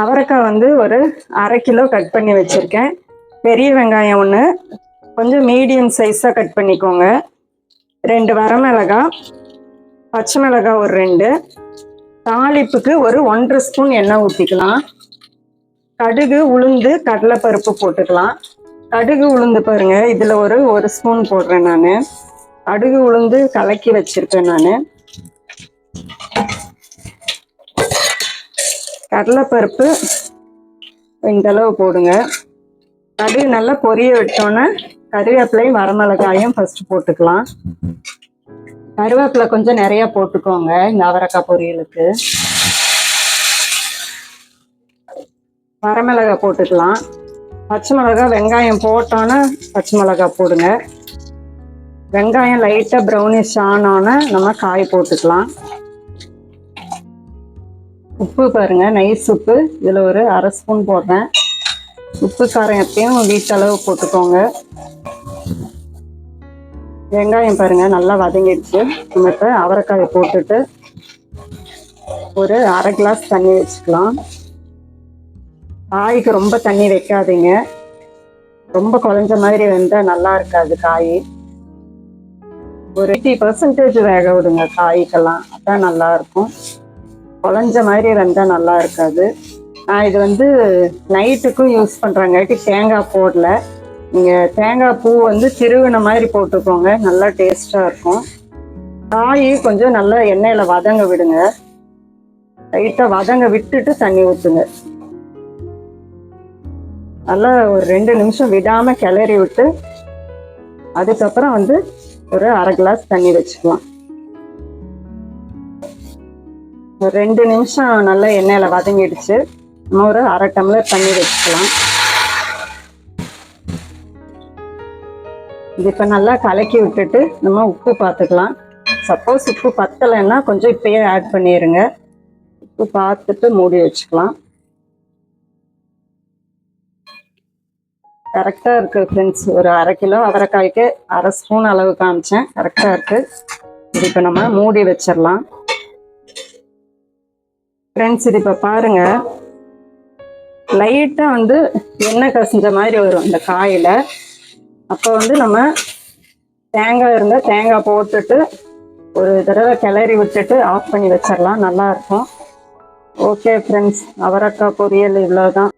அவரைக்காய் வந்து ஒரு அரை கிலோ கட் பண்ணி வச்சுருக்கேன். பெரிய வெங்காயம் ஒன்று கொஞ்சம் மீடியம் சைஸாக கட் பண்ணிக்கோங்க. ரெண்டு வரமிளகாய் பச்சை மிளகாய் ஒரு ரெண்டு தாளிப்புக்கு ஒரு ஒன்றரை ஸ்பூன் எண்ணெய் ஊற்றிக்கலாம் கடுகு உளுந்து கடலைப்பருப்பு போட்டுக்கலாம். கடுகு உளுந்து பாருங்கள் இதில் ஒரு ஒரு ஸ்பூன் போடுறேன் நான். கடுகு உளுந்து கலக்கி வச்சிருக்கேன் நான். கடலைப்பருப்பு இந்த அளவு போடுங்க. கடுகு நல்லா பொரிய விட்டோன்னே கருவேப்பிலையும் வரமிளகாயும் ஃபர்ஸ்ட் போட்டுக்கலாம். கருவேப்பிலை கொஞ்சம் நிறைய போட்டுக்கோங்க இந்த அவரைக்காய் பொரியலுக்கு. வரமிளகாய் போட்டுக்கலாம். பச்சை மிளகாய் வெங்காயம் போட்டோன்னே பச்சை மிளகாய் போடுங்க. வெங்காயம் லைட்டாக ப்ரௌனிஷ் ஆனோன்னே நம்ம காய் போட்டுக்கலாம். உப்பு பாருங்க நைஸ் உப்பு. இதில் ஒரு அரை ஸ்பூன் போடுறேன். உப்பு காரம் எப்பயும் வீட்டளவு போட்டுக்கோங்க. வெங்காயம் பாருங்கள் நல்லா வதங்கிடுச்சு. நம்ம இப்போ அவரைக்காயை போட்டுட்டு ஒரு அரை கிளாஸ் தண்ணி வச்சுக்கலாம். காய்க்கு ரொம்ப தண்ணி வைக்காதீங்க. ரொம்ப குழஞ்ச மாதிரி வெந்தால் நல்லா இருக்காது காய். ஒரு எயிட்டி பர்சன்டேஜ் வேக விடுங்க காய்க்கெல்லாம். அதான் நல்லா இருக்கும். குழஞ்ச மாதிரி வெந்தால் நல்லா இருக்காது. நான் இது வந்து நைட்டுக்கும் யூஸ் பண்ணுறாங்காட்டி தேங்காய் போடல. நீங்கள் தேங்காய் பூ வந்து திருவின மாதிரி போட்டுக்கோங்க. நல்லா டேஸ்ட்டாக இருக்கும். காய் கொஞ்சம் நல்லா எண்ணெயில் வதங்க விடுங்க. லைட்டாக வதங்க விட்டுட்டு தண்ணி ஊற்றுங்க நல்லா ஒரு ரெண்டு நிமிஷம் விடாமல் கிளறி விட்டு அதுக்கப்புறம் வந்து ஒரு அரை கிளாஸ் தண்ணி வச்சுக்கலாம். ஒரு ரெண்டு நிமிஷம் நல்லா எண்ணெயில் வதங்கிடுச்சு. நம்ம ஒரு அரை டம்ளர் தண்ணி வச்சுக்கலாம். இது இப்போ நல்லா கலக்கி விட்டுட்டு நம்ம உப்பு பார்த்துக்கலாம் சப்போஸ் உப்பு பத்தலைன்னா கொஞ்சம் இப்பயே ஆட் பண்ணிடுங்க உப்பு பார்த்துட்டு மூடி வச்சுக்கலாம். கரெக்டாக இருக்குது ஃப்ரெண்ட்ஸ் ஒரு அரை கிலோ அவரைக்காய்க்கு அரை ஸ்பூன் அளவு காமிச்சேன். கரெக்டாக இருக்குது இது இப்போ நம்ம மூடி வச்சிடலாம். ஃப்ரெண்ட்ஸ் இது இப்போ பாருங்க. லைட்டாக வந்து எண்ணெய் கசிஞ்ச மாதிரி வரும் இந்த காயில். அப்போ வந்து நம்ம தேங்காய் இருந்தால் தேங்காய் போட்டுட்டு ஒரு தடவை கிளறி விட்டுட்டு ஆஃப் பண்ணி வச்சிடலாம் நல்லா இருக்கும். ஓகே ஃப்ரெண்ட்ஸ் அவரக்காய் பொரியல் இவ்வளோதான்